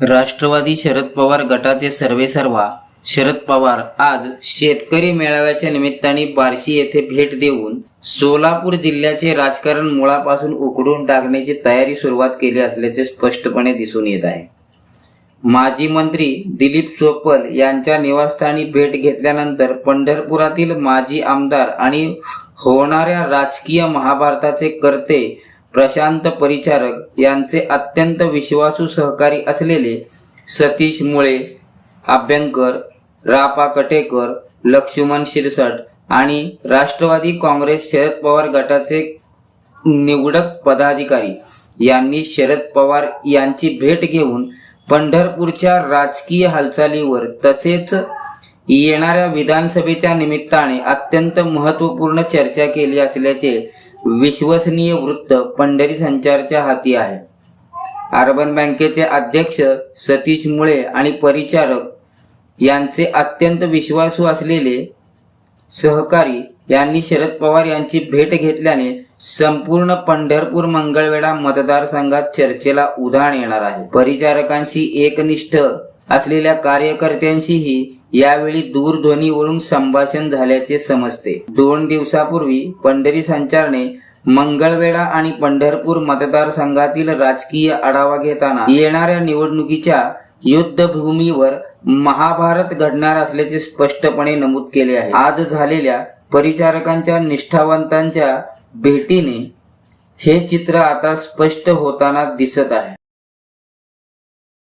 राष्ट्रवादी शरद पवार गटाचे सर्वेसर्वा शरद पवार आज शेतकरी मेळाव्याच्या निमित्ताने बार्शी येथे भेट देऊन सोलापूर जिल्ह्याचे राजकारण मुळापासून उकडून टाकण्याची तयारी सुरुवात केली असल्याचे स्पष्टपणे दिसून येत आहे. माजी मंत्री दिलीप सोपल यांच्या निवासस्थानी भेट घेतल्यानंतर पंढरपुरातील माजी आमदार आणि होणाऱ्या राजकीय महाभारताचे कर्ते प्रशांत परिचारक यांचे अत्यंत विश्वासू सहकारी असलेले सतीश मुळे अभ्यंकर रापा कटेकर लक्ष्मण शिरसट आणि राष्ट्रवादी काँग्रेस शरद पवार गटाचे निवडक पदाधिकारी यांनी शरद पवार यांची भेट घेऊन पंढरपूरच्या राजकीय हालचालीवर तसेच येणाऱ्या विधानसभेच्या निमित्ताने अत्यंत महत्त्वपूर्ण चर्चा केली असल्याचे विश्वसनीय वृत्त पंढरी संचारच्या हाती आहे. अर्बन बँकेचे अध्यक्ष सतीश मुळे आणि परिचारक यांचे अत्यंत विश्वासू असलेले सहकारी यांनी शरद पवार यांची भेट घेतल्याने संपूर्ण पंढरपूर मंगळवेढा मतदारसंघात चर्चेला उधाण येणार आहे. परिचारकांशी एकनिष्ठ असलेल्या कार्यकर्त्यांशीही यावेळी दूरध्वनीवरून संभाषण झाल्याचे समजते. दोन दिवसापूर्वी पंढरी संचारने मंगळवेढा आणि पंढरपूर मतदारसंघातील राजकीय आढावा घेताना येणाऱ्या निवडणुकीच्या युद्धभूमीवर महाभारत घडणार असल्याचे स्पष्टपणे नमूद केले आहे. आज झालेल्या परिचारकांच्या निष्ठावंतांच्या भेटीने हे चित्र आता स्पष्ट होताना दिसत आहे.